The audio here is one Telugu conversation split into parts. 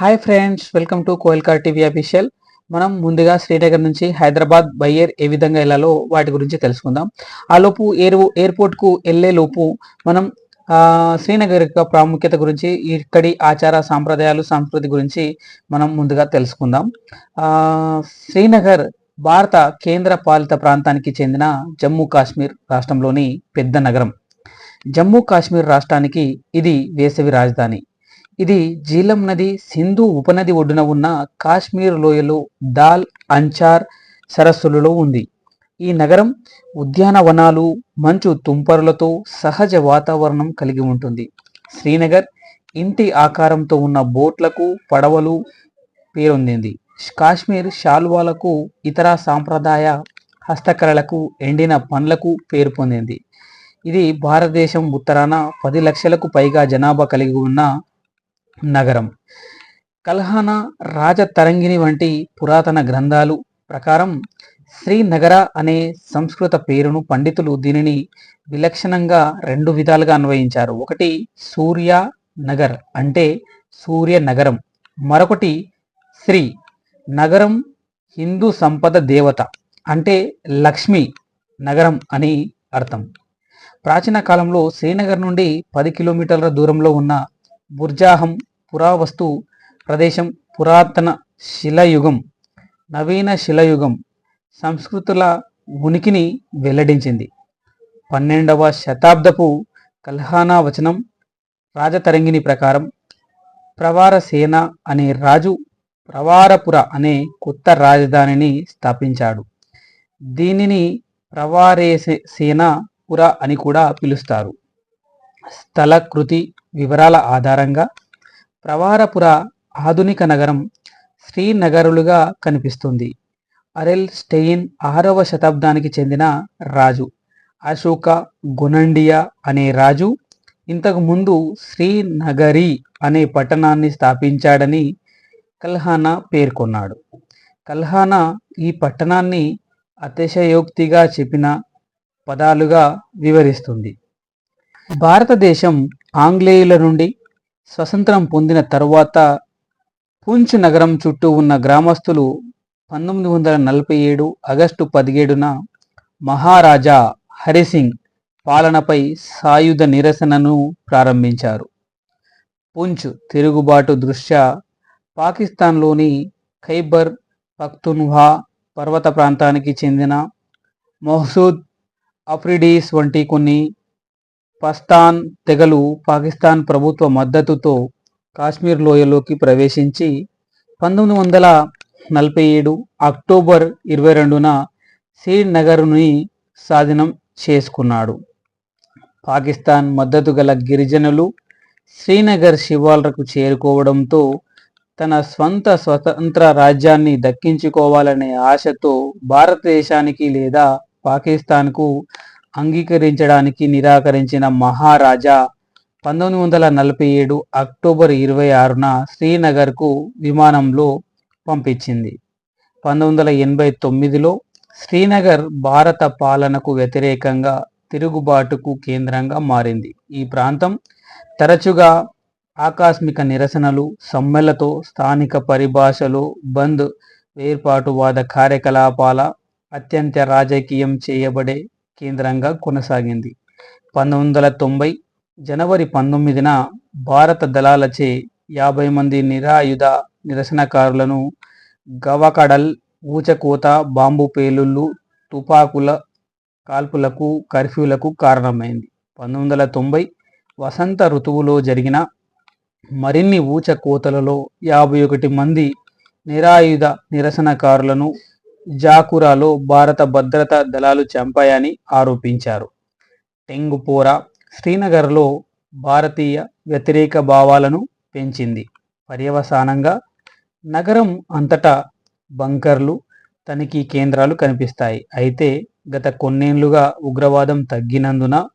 Hi friends welcome to Koilkar TV official మనం ముందుగా శ్రీనగర్ నుంచి హైదరాబాద్ బై ఎయిర్ ఏ విధంగా వెళ్ళాలో వాటి గురించి తెలుసుకుందాం. ఆ లోపు ఎయిర్ ఎయిర్పోర్ట్కు వెళ్ళే లోపు మనం శ్రీనగర్ యొక్క ప్రాముఖ్యత గురించి ఇక్కడి ఆచార సాంప్రదాయాలు సంస్కృతి గురించి మనం ముందుగా తెలుసుకుందాం. శ్రీనగర్ భారత కేంద్ర పాలిత ప్రాంతానికి చెందిన జమ్మూ కాశ్మీర్ రాష్ట్రంలోని పెద్ద నగరం. జమ్మూ కాశ్మీర్ రాష్ట్రానికి ఇది వేసవి రాజధాని. ఇది జీలం నది సింధు ఉపనది ఒడ్డున ఉన్న కాశ్మీర్ లోయలో దాల్ అంచార్ సరస్సులలో ఉంది. ఈ నగరం ఉద్యానవనాలు మంచు తుంపరులతో సహజ వాతావరణం కలిగి ఉంటుంది. శ్రీనగర్ ఇంటి ఆకారంతో ఉన్న బోట్లకు పడవలు పేరొందింది. కాశ్మీర్ శాల్వాలకు ఇతర సాంప్రదాయ హస్తకళలకు ఎండిన పండ్లకు పేరు పొందింది. ఇది భారతదేశం ఉత్తరాన పది లక్షలకు పైగా జనాభా కలిగి ఉన్న నగరం. కల్హానా రాజతరంగిణి వంటి పురాతన గ్రంథాలు ప్రకారం శ్రీనగర అనే సంస్కృత పేరును పండితులు దీనిని విలక్షణంగా రెండు విధాలుగా అన్వయించారు. ఒకటి సూర్య నగర్ అంటే సూర్య నగరం. మరొకటి శ్రీ నగరం హిందూ సంపద దేవత అంటే లక్ష్మి నగరం అని అర్థం. ప్రాచీన కాలంలో శ్రీనగర్ నుండి పది కిలోమీటర్ల దూరంలో ఉన్న బుర్జాహం పురావస్తు ప్రదేశం పురాతన శిలయుగం నవీన శిలయుగం సంస్కృతుల ఉనికిని వెల్లడించింది. పన్నెండవ శతాబ్దపు కల్హానా వచనం రాజతరంగిణి ప్రకారం ప్రవారసేన అనే రాజు ప్రవారపుర అనే కొత్త రాజధానిని స్థాపించాడు. దీనిని ప్రవారేసేన పుర అని కూడా పిలుస్తారు. స్థలకృతి వివరాల ఆధారంగా ప్రవారపుర ఆధునిక నగరం శ్రీనగరులుగా కనిపిస్తుంది. అరెల్ స్టెయిన్ ఆరవ శతాబ్దానికి చెందిన రాజు. అశోక గునండియా అనే రాజు ఇంతకు ముందు శ్రీనగరి అనే పట్టణాన్ని స్థాపించాడని కల్హానా పేర్కొన్నాడు. కల్హానా ఈ పట్టణాన్ని అతిశయోక్తిగా చెప్పిన పదాలుగా వివరిస్తుంది. భారతదేశం ఆంగ్లేయుల నుండి స్వతంత్రం పొందిన తరువాత పూంచ్ నగరం చుట్టూ ఉన్న గ్రామస్తులు పంతొమ్మిది వందల నలభై ఏడు ఆగస్టు పదిహేడున మహారాజా హరిసింగ్ పాలనపై సాయుధ నిరసనను ప్రారంభించారు. పుంచ్ తిరుగుబాటు దృష్ట్యా పాకిస్తాన్లోని ఖైబర్ పఖ్తున్వా పర్వత ప్రాంతానికి చెందిన మొహసూద్ అఫ్రిడీస్ వంటి కొన్ని పస్తాన్ తెగలు పాకిస్తాన్ ప్రభుత్వ మద్దతుతో కాశ్మీర్ లోయలోకి ప్రవేశించి పంతొమ్మిది వందల నలభై ఏడు అక్టోబర్ ఇరవై రెండున శ్రీనగర్ని స్వాధీనం చేసుకున్నాడు. పాకిస్తాన్ మద్దతు గల గిరిజనులు శ్రీనగర్ శివాలకు చేరుకోవడంతో తన స్వంత స్వతంత్ర రాజ్యాన్ని దక్కించుకోవాలనే ఆశతో భారతదేశానికి లేదా పాకిస్తాన్కు అంగీకరించడానికి నిరాకరించిన మహారాజా పంతొమ్మిది వందల నలభై ఏడు అక్టోబర్ ఇరవై ఆరున శ్రీనగర్కు విమానంలో పంపించింది. పంతొమ్మిది వందల ఎనభై తొమ్మిదిలో శ్రీనగర్ భారత పాలనకు వ్యతిరేకంగా తిరుగుబాటుకు కేంద్రంగా మారింది. ఈ ప్రాంతం తరచుగా ఆకస్మిక నిరసనలు సమ్మెలతో స్థానిక పరిభాషలో బంద్ వేర్పాటువాద కార్యకలాపాల అత్యంత రాజకీయం చేయబడే కేంద్రంగా కొనసాగింది. పంతొమ్మిది వందల తొంభై జనవరి పంతొమ్మిదిన భారత దళాలచే యాభై మంది నిరాయుధ నిరసనకారులను గవకడల్ ఊచకోత బాంబు పేలుళ్ళు తుపాకుల కాల్పులకు కర్ఫ్యూలకు కారణమైంది. పంతొమ్మిది వందల తొంభై వసంత ఋతువులో జరిగిన మరిన్ని ఊచకోతలలో యాభై ఒకటి మంది నిరాయుధ నిరసనకారులను జాకురాలో భారత భద్రతా దళాలు చంపాయని ఆరోపించారు. టెంగుపోరా శ్రీనగర్లో భారతీయ వ్యతిరేక భావాలను పెంచింది. పర్యవసానంగా నగరం అంతటా బంకర్లు తనిఖీ కేంద్రాలు కనిపిస్తాయి. అయితే గత కొన్నేళ్ళుగా ఉగ్రవాదం తగ్గినందున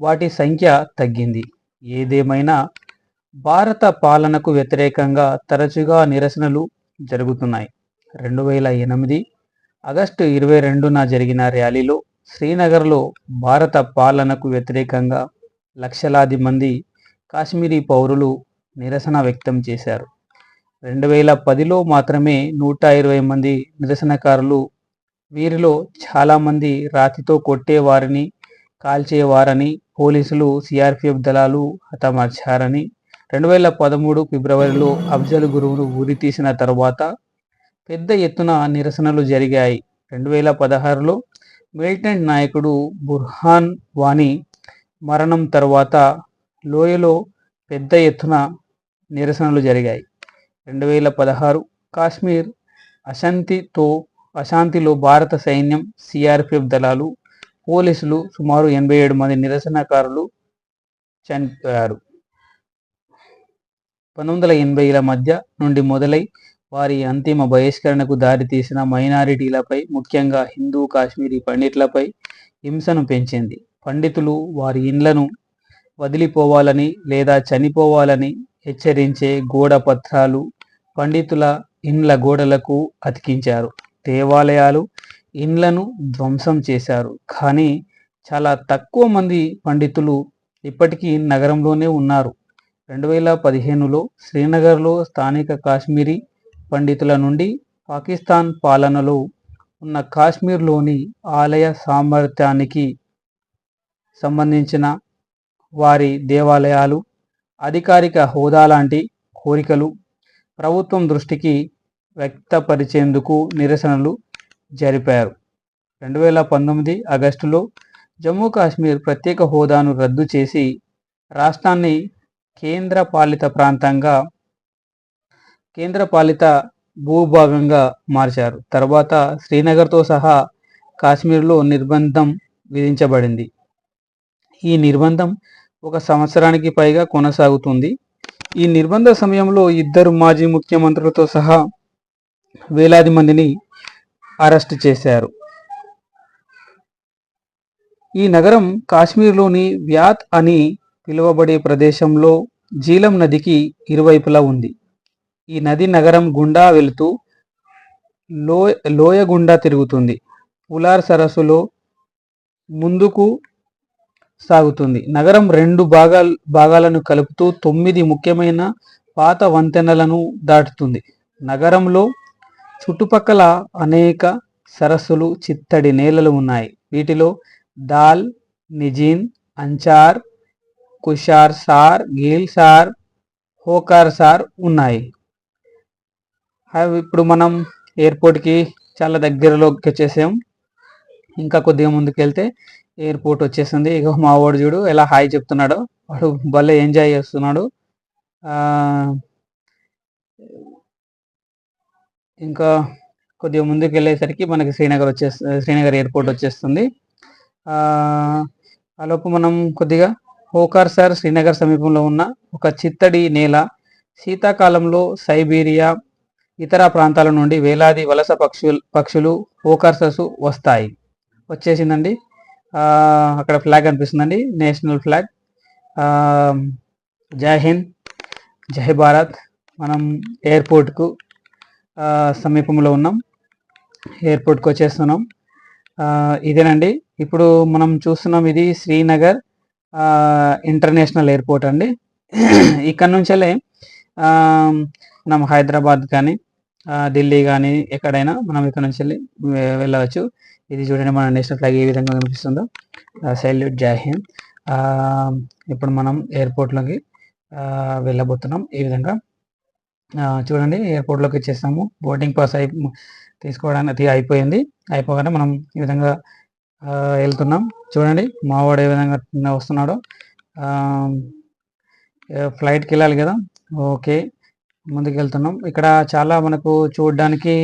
వాటి సంఖ్య తగ్గింది. ఏదేమైనా భారత పాలనకు వ్యతిరేకంగా తరచుగా నిరసనలు జరుగుతున్నాయి. రెండు వేల ఎనిమిది ఆగస్టు ఇరవై రెండున జరిగిన ర్యాలీలో శ్రీనగర్లో భారత పాలనకు వ్యతిరేకంగా లక్షలాది మంది కాశ్మీరీ పౌరులు నిరసన వ్యక్తం చేశారు. రెండు వేల పదిలో మాత్రమే నూట ఇరవై మంది నిరసనకారులు వీరిలో చాలామంది రాతితో కొట్టేవారిని కాల్చేవారని పోలీసులు సిఆర్పిఎఫ్ దళాలు హతమార్చారని రెండు వేల పదమూడు ఫిబ్రవరిలో అఫ్జల్ గురువును ఉరి తీసిన తర్వాత పెద్ద ఎత్తున నిరసనలు జరిగాయి. రెండు వేల పదహారులో మిలిటెంట్ నాయకుడు బుర్హాన్ వానీ మరణం తర్వాత లోయలో పెద్ద ఎత్తున నిరసనలు జరిగాయి. రెండు వేల పదహారు కాశ్మీర్ అశాంతితో అశాంతిలో భారత సైన్యం సిఆర్పిఎఫ్ దళాలు పోలీసులు సుమారు ఎనభై ఏడు మంది నిరసనకారులు చనిపోయారు. పంతొమ్మిది వందల ఎనభైల మధ్య నుండి మొదలై వారి అంతిమ బహిష్కరణకు దారితీసిన మైనారిటీలపై ముఖ్యంగా హిందూ కాశ్మీరీ పండిట్లపై హింసను పెంచింది. పండితులు వారి ఇండ్లను వదిలిపోవాలని లేదా చనిపోవాలని హెచ్చరించే గోడ పత్రాలు పండితుల ఇండ్ల గోడలకు అతికించారు. దేవాలయాలు ఇండ్లను ధ్వంసం చేశారు. కానీ చాలా తక్కువ మంది పండితులు ఇప్పటికీ నగరంలోనే ఉన్నారు. రెండు వేల పదిహేనులో శ్రీనగర్లో స్థానిక కాశ్మీరీ పండితుల నుండి పాకిస్తాన్ పాలనలో ఉన్న కాశ్మీర్లోని ఆలయ సామర్థ్యానికి సంబంధించిన వారి దేవాలయాలు అధికారిక హోదా లాంటి కోరికలు ప్రభుత్వం దృష్టికి వ్యక్తపరిచేందుకు నిరసనలు జరిపారు. రెండు వేల పంతొమ్మిది ఆగస్టులో జమ్మూ కాశ్మీర్ ప్రత్యేక హోదాను రద్దు చేసి రాష్ట్రాన్ని కేంద్ర పాలిత ప్రాంతంగా కేంద్ర పాలిత భూభాగంగా మార్చారు. తర్వాత శ్రీనగర్తో సహా కాశ్మీర్లో నిర్బంధం విధించబడింది. ఈ నిర్బంధం ఒక సంవత్సరానికి పైగా కొనసాగుతుంది. ఈ నిర్బంధ సమయంలో ఇద్దరు మాజీ ముఖ్యమంత్రులతో సహా వేలాది మందిని అరెస్ట్ చేశారు. ఈ నగరం కాశ్మీర్లోని వ్యాత్ అని పిలువబడే ప్రదేశంలో జీలం నదికి ఇరువైపులా ఉంది. ఈ నది నగరం గుండా వెళుతూ లో లోయ గుండా తిరుగుతుంది. పులార్ సరస్సులో ముందుకు సాగుతుంది. నగరం రెండు భాగా భాగాలను కలుపుతూ తొమ్మిది ముఖ్యమైన పాత వంతెనలను దాటుతుంది. నగరంలో చుట్టుపక్కల అనేక సరస్సులు చిత్తడి నేలలు ఉన్నాయి. వీటిలో Dal Nigeen Anchar కుషార్ sir గీల్ sir హోకార్ sir ఉన్నాయి. అవి ఇప్పుడు మనం ఎయిర్పోర్ట్కి చాలా దగ్గరలోకి వచ్చేసాం. ఇంకా కొద్దిగా ముందుకు వెళ్తే ఎయిర్పోర్ట్ వచ్చేసింది. ఇక మా వాడు చూడు ఎలా హాయ్ చెప్తున్నాడు. వాడు భలే ఎంజాయ్ చేస్తున్నాడు. ఇంకా కొద్దిగా ముందుకు వెళ్ళేసరికి మనకి శ్రీనగర్ వచ్చేస్తుంది శ్రీనగర్ ఎయిర్పోర్ట్ వచ్చేస్తుంది. ఆలోపు మనం కొద్దిగా హోకార్ సార్ శ్రీనగర్ సమీపంలో ఉన్న ఒక చిత్తడి నేల శీతాకాలంలో సైబీరియా ఇతర ప్రాంతాల నుండి వేలాది వలస పక్షులు పక్షులు ఓకర్సస్ వస్తాయి. వచ్చేసిందండి. అక్కడ ఫ్లాగ్ అనిపిస్తుందండి. National flag. జై హింద్ జై భారత్. మనం ఎయిర్పోర్ట్కు సమీపంలో ఉన్నాం. ఎయిర్పోర్ట్కి వచ్చేస్తున్నాం. ఇదేనండి. ఇప్పుడు మనం చూస్తున్నాం ఇది శ్రీనగర్ ఇంటర్నేషనల్ ఎయిర్పోర్ట్ అండి. ఇక్కడ నుంచెల్లే మనం హైదరాబాద్ కానీ ఢిల్లీ కానీ ఎక్కడైనా మనం ఇక్కడ నుంచి వెళ్ళి వెళ్ళవచ్చు. ఇది చూడండి మన నేషనల్ ఫ్లాగ్ ఏ విధంగా కనిపిస్తుందో. సెల్యూట్ జై హింద్. ఇప్పుడు మనం ఎయిర్పోర్ట్లోకి వెళ్ళబోతున్నాం ఈ విధంగా. చూడండి ఎయిర్పోర్ట్లోకి వచ్చేసాము. బోర్డింగ్ పాస్ అయి తీసుకోవడానికి అయిపోయింది. అయిపోగానే మనం ఈ విధంగా వెళ్తున్నాం. చూడండి మావాడు ఏ విధంగా వస్తున్నాడో. ఫ్లైట్కి వెళ్ళాలి కదా. ఓకే. ముందుకు వెళ్తున్నాం ఇక్కడ చాలా మనకు చూడడానికి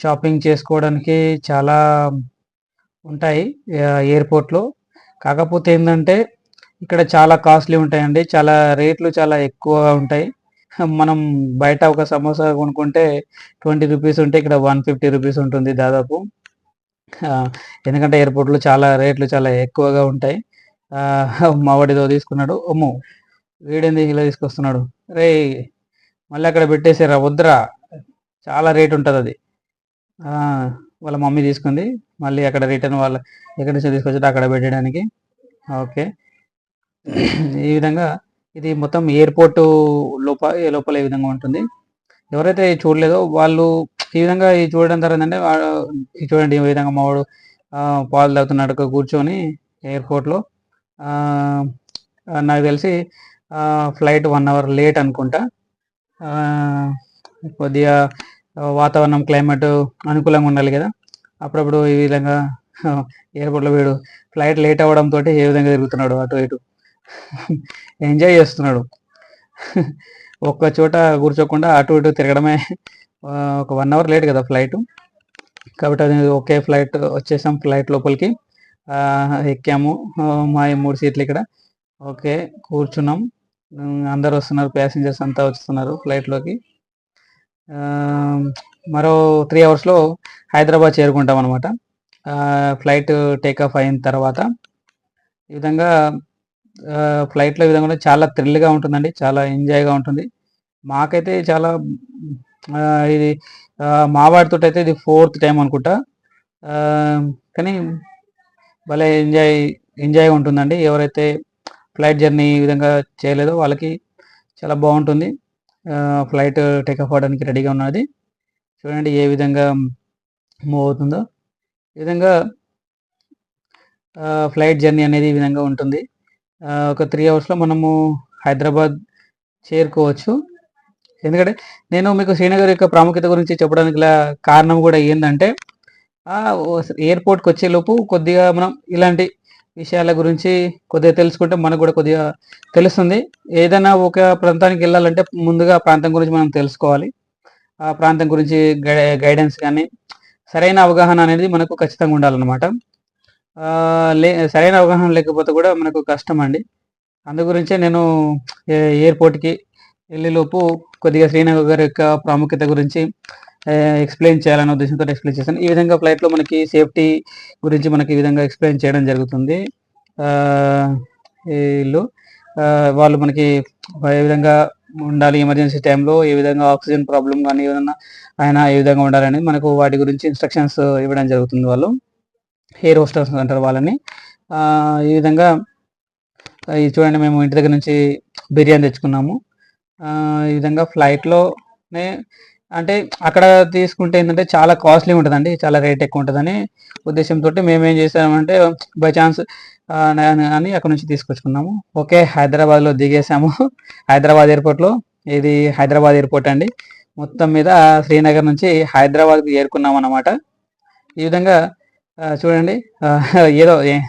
షాపింగ్ చేసుకోవడానికి చాలా ఉంటాయి ఎయిర్పోర్ట్లో. కాకపోతే ఏంటంటే ఇక్కడ చాలా కాస్ట్లీ ఉంటాయండి. చాలా రేట్లు చాలా ఎక్కువగా ఉంటాయి. మనం బయట ఒక సమోసా కొనుక్కుంటే ట్వంటీ రూపీస్ ఉంటే ఇక్కడ వన్ ఫిఫ్టీ రూపీస్ ఉంటుంది దాదాపు. ఎందుకంటే ఎయిర్పోర్ట్లో చాలా రేట్లు చాలా ఎక్కువగా ఉంటాయి. మావాడిదో తీసుకున్నాడు. అమ్మో వీడేంది ఇలా తీసుకొస్తున్నాడు? రే మళ్ళీ అక్కడ పెట్టేసారా వద్దురా చాలా రేట్ ఉంటుంది అది. వాళ్ళ మమ్మీ తీసుకుంది. మళ్ళీ అక్కడ రిటర్న్ వాళ్ళ ఎక్కడి నుంచి తీసుకొచ్చి అక్కడ పెట్టడానికి. ఓకే. ఈ విధంగా ఇది మొత్తం ఎయిర్పోర్ట్ లోపల లోపల ఈ విధంగా ఉంటుంది? ఎవరైతే చూడలేదో వాళ్ళు ఈ విధంగా ఇది చూడడం తర్వాత అంటే చూడండి ఈ విధంగా మావాడు పాలు తాగుతున్నాడు కూర్చొని ఎయిర్పోర్ట్లో. నాకు తెలిసి ఫ్లైట్ వన్ అవర్ లేట్ అనుకుంటా. కొద్దిగా వాతావరణం క్లైమేట్ అనుకూలంగా ఉండాలి కదా. అప్పుడప్పుడు ఈ విధంగా ఎయిర్పోర్ట్లో వీడు ఫ్లైట్ లేట్ అవ్వడంతో ఏ విధంగా తిరుగుతున్నాడు అటు ఇటు. ఎంజాయ్ చేస్తున్నాడు. ఒక్క చోట కూర్చోకుండా అటు ఇటు తిరగడమే ఒక వన్ అవర్ లేట్ కదా ఫ్లైట్. కాబట్టి అది ఒకే ఫ్లైట్ వచ్చేసాం ఫ్లైట్ లోపలికి. ఎక్కాము. మా ఈ మూడు సీట్లు ఇక్కడ. ఓకే కూర్చున్నాం. అందరు వస్తున్నారు ప్యాసింజర్స్ అంతా వస్తున్నారు ఫ్లైట్లోకి మరో త్రీ అవర్స్లో హైదరాబాద్ చేరుకుంటాం అనమాట ఫ్లైట్ టేక్ ఆఫ్ అయిన తర్వాత. ఈ విధంగా ఫ్లైట్లో ఈ విధంగా చాలా థ్రిల్గా ఉంటుందండి చాలా ఎంజాయ్గా ఉంటుంది. మాకైతే చాలా ఇది మా వాడితో అయితే ఇది ఫోర్త్ టైం అనుకుంటా. కానీ భలే ఎంజాయ్ ఎంజాయ్ ఉంటుందండి. ఎవరైతే ఫ్లైట్ జర్నీ ఈ విధంగా చేయలేదో వాళ్ళకి చాలా బాగుంటుంది. ఫ్లైట్ టేక్ ఆఫ్ అవ్వడానికి రెడీగా ఉన్నది. చూడండి ఏ విధంగా మూవ్ అవుతుందో. ఈ విధంగా ఫ్లైట్ జర్నీ అనేది ఈ విధంగా ఉంటుంది. ఒక త్రీ అవర్స్లో మనము హైదరాబాద్ చేరుకోవచ్చు. ఎందుకంటే నేను మీకు శ్రీనగర్ యొక్క ప్రాముఖ్యత గురించి చెప్పడానికి గల కారణం కూడా ఏంటంటే ఎయిర్పోర్ట్కి వచ్చేలోపు కొద్దిగా మనం ఇలాంటి విషయాల గురించి కొద్దిగా తెలుసుకుంటే మనకు కూడా కొద్దిగా తెలుస్తుంది. ఏదైనా ఒక ప్రాంతానికి వెళ్ళాలంటే ముందుగా ఆ ప్రాంతం గురించి మనం తెలుసుకోవాలి. ఆ ప్రాంతం గురించి గైడెన్స్ కానీ సరైన అవగాహన అనేది మనకు ఖచ్చితంగా ఉండాలన్నమాట. లే సరైన అవగాహన లేకపోతే కూడా మనకు కష్టం అండి. అందు గురించే నేను ఏ- ఎయిర్పోర్ట్కి వెళ్ళేలోపు కొద్దిగా శ్రీనగర్ యొక్క ప్రాముఖ్యత గురించి ఎక్స్ప్లెయిన్ చేయాలనే ఉద్దేశంతో ఎక్స్ప్లెయిన్ చేశాను. ఈ విధంగా ఫ్లైట్లో మనకి సేఫ్టీ గురించి మనకి ఈ విధంగా ఎక్స్ప్లెయిన్ చేయడం జరుగుతుంది. వీళ్ళు వాళ్ళు మనకి ఏ విధంగా ఉండాలి ఎమర్జెన్సీ టైంలో ఏ విధంగా ఆక్సిజన్ ప్రాబ్లం కానీ ఏదైనా ఆయన ఏ విధంగా ఉండాలని మనకు వాటి గురించి ఇన్స్ట్రక్షన్స్ ఇవ్వడం జరుగుతుంది వాళ్ళు. హెయిర్ హోస్టర్స్ అంటారు వాళ్ళని. ఈ విధంగా ఇది చూడండి మేము ఇంటి దగ్గర నుంచి బిర్యానీ తెచ్చుకున్నాము. ఈ విధంగా ఫ్లైట్లోనే అంటే అక్కడ తీసుకుంటే ఏంటంటే చాలా కాస్ట్లీ ఉంటుందండి చాలా రేట్ ఎక్కువ ఉంటుందని ఉద్దేశంతో మేము ఏం చేసామంటే బై ఛాన్స్ అని అక్కడ నుంచి తీసుకొచ్చుకున్నాము. ఓకే హైదరాబాద్లో దిగేసాము. హైదరాబాద్ ఎయిర్పోర్ట్లో ఇది హైదరాబాద్ ఎయిర్పోర్ట్ అండి. మొత్తం మీద శ్రీనగర్ నుంచి హైదరాబాద్కి చేరుకున్నాం అన్నమాట. ఈ విధంగా చూడండి ఏదో ఏ-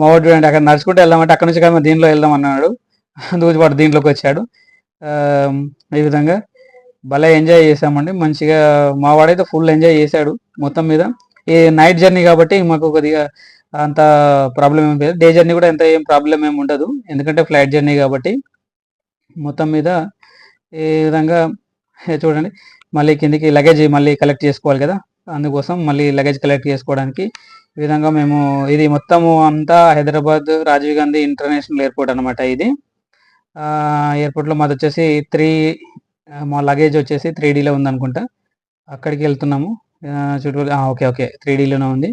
మా చూడండి అక్కడ నడుచుకుంటూ వెళ్దామంటే అక్కడ నుంచి కానీ దీనిలో వెళ్దాం అన్నాడు. దూచిపాటు దీంట్లోకి వచ్చాడు. ఈ విధంగా భలే ఎంజాయ్ చేసామండి మంచిగా మా వాడైతే ఫుల్ ఎంజాయ్ చేశాడు మొత్తం మీద. ఈ నైట్ జర్నీ కాబట్టి మాకు కొద్దిగా అంత ప్రాబ్లం ఏం లేదు. డే జర్నీ కూడా ఎంత ఏం ప్రాబ్లం ఏమి ఉండదు. ఎందుకంటే ఫ్లైట్ జర్నీ కాబట్టి మొత్తం మీద ఈ విధంగా చూడండి మళ్ళీ కిందికి లగేజ్ మళ్ళీ కలెక్ట్ చేసుకోవాలి కదా. అందుకోసం మళ్ళీ లగేజ్ కలెక్ట్ చేసుకోవడానికి ఈ విధంగా మేము ఇది మొత్తము అంతా హైదరాబాద్ రాజీవ్ గాంధీ ఇంటర్నేషనల్ ఎయిర్పోర్ట్ అనమాట ఇది. ఎయిర్పోర్ట్లో మాది వచ్చేసి త్రీ మా లగేజ్ వచ్చేసి త్రీ డీలో ఉందనుకుంటా. అక్కడికి వెళ్తున్నాము. చుట్టూ ఓకే ఓకే. త్రీ డీలోనే ఉంది.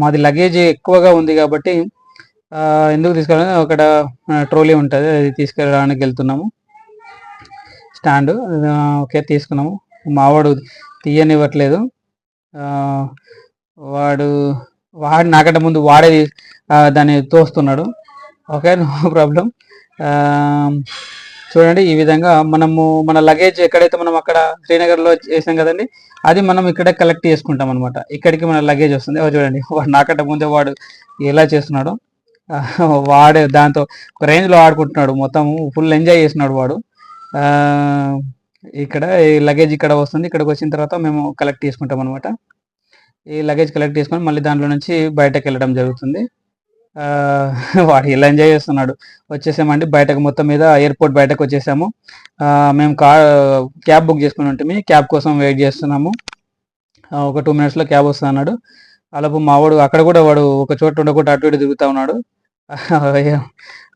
మాది లగేజ్ ఎక్కువగా ఉంది కాబట్టి ఎందుకు తీసుకెళ్ళాలి? అక్కడ ట్రోలీ ఉంటుంది. అది తీసుకెళ్ళడానికి వెళ్తున్నాము. స్టాండ్ ఓకే తీసుకున్నాము. మావాడు తీయనివ్వట్లేదు. వాడు వాడు నాకంటే ముందు వాడే దాన్ని తోస్తున్నాడు. ఓకే నో ప్రాబ్లం చూడండి ఈ విధంగా మనము మన లగేజ్ ఎక్కడైతే మనం అక్కడ శ్రీనగర్లో చేసాం కదండి అది మనం ఇక్కడ కలెక్ట్ చేసుకుంటాం అనమాట ఇక్కడికి మన లగేజ్ వస్తుంది. చూడండి వాడు నాకంటే ముందే వాడు ఎలా చేస్తున్నాడు వాడే దాంతో ఒక రేంజ్లో ఆడుకుంటున్నాడు. మొత్తం ఫుల్ ఎంజాయ్ చేస్తున్నాడు వాడు. ఇక్కడ ఈ లగేజ్ ఇక్కడ వస్తుంది. ఇక్కడికి వచ్చిన తర్వాత మేము కలెక్ట్ చేసుకుంటాం అనమాట ఈ లగేజ్ కలెక్ట్ చేసుకొని మళ్ళీ దాంట్లో నుంచి బయటకు వెళ్ళడం జరుగుతుంది. వాడు ఇలా ఎంజాయ్ చేస్తున్నాడు. వచ్చేసామండి బయటకు మొత్తం మీద ఎయిర్పోర్ట్ బయటకు వచ్చేసాము. మేము కార్ క్యాబ్ బుక్ చేసుకుని ఉంటుంది క్యాబ్ కోసం వెయిట్ చేస్తున్నాము. ఒక టూ మినిట్స్లో క్యాబ్ వస్తా అన్నాడు. అలాపు మావాడు అక్కడ కూడా వాడు ఒక చోట ఉండకుండా అటు ఇటు తిరుగుతూ ఉన్నాడు.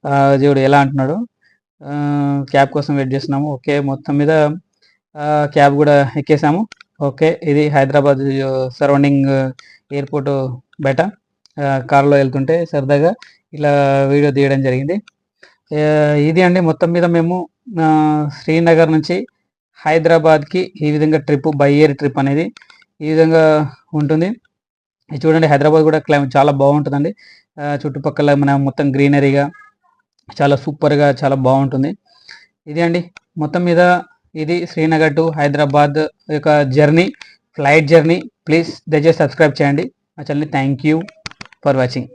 ఆ, ఎలా అంటున్నాడు? క్యాబ్ కోసం వెయిట్ చేస్తున్నాము. ఓకే మొత్తం మీద క్యాబ్ కూడా ఎక్కేసాము. ఓకే ఇది హైదరాబాద్ సరౌండింగ్ ఎయిర్పోర్ట్ బయట. కారులో వెళ్తుంటే సరదాగా ఇలా వీడియో తీయడం జరిగింది. ఇది అండి మొత్తం మీద మేము శ్రీనగర్ నుంచి హైదరాబాద్కి ఈ విధంగా ట్రిప్ బై ఇయర్ ట్రిప్ అనేది ఈ విధంగా ఉంటుంది. చూడండి హైదరాబాద్ కూడా క్లైమేట్ చాలా బాగుంటుందండి. చుట్టుపక్కల మన మొత్తం గ్రీనరీగా చాలా సూపర్గా చాలా బాగుంటుంది. ఇది అండి మొత్తం మీద ఇది శ్రీనగర్ టు హైదరాబాద్ యొక్క జర్నీ ఫ్లైట్ జర్నీ. ప్లీజ్ దయచేసి సబ్స్క్రైబ్ చేయండి. మా ఛానల్ని థ్యాంక్ యూ. For watching